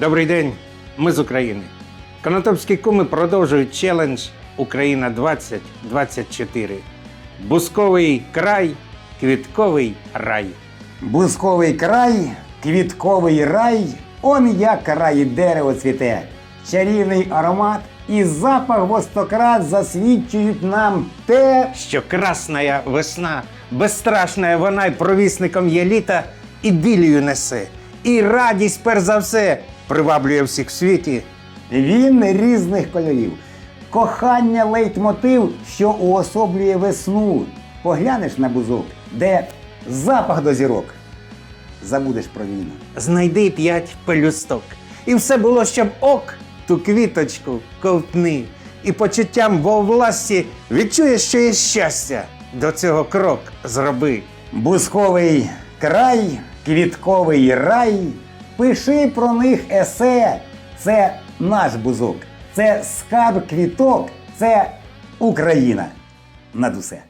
Добрий день, ми з України. Конотопські куми продовжують челендж Україна 2024. Бусковий край, квітковий рай. Бузковий край, квітковий рай, он як край дерево цвіте. Чарівний аромат і запах востократ засвідчують нам те, Що красная весна, безстрашна вона й провісником є літа, ідилію несе. І радість, перш за все, приваблює всіх в світі. він різних кольорів. Кохання лейтмотив, що уособлює весну. Поглянеш на бузок, де запах до зірок. Забудеш про війну. Знайди п'ять пелюсток. І все було, щоб ок, ту квіточку ковтни. І почуттям во власті відчуєш, що є щастя. До цього крок зроби. Бузковий край, квітковий рай. Пиши про них есе. Це наш бузок, це скарб квіток, це Україна. Над усе.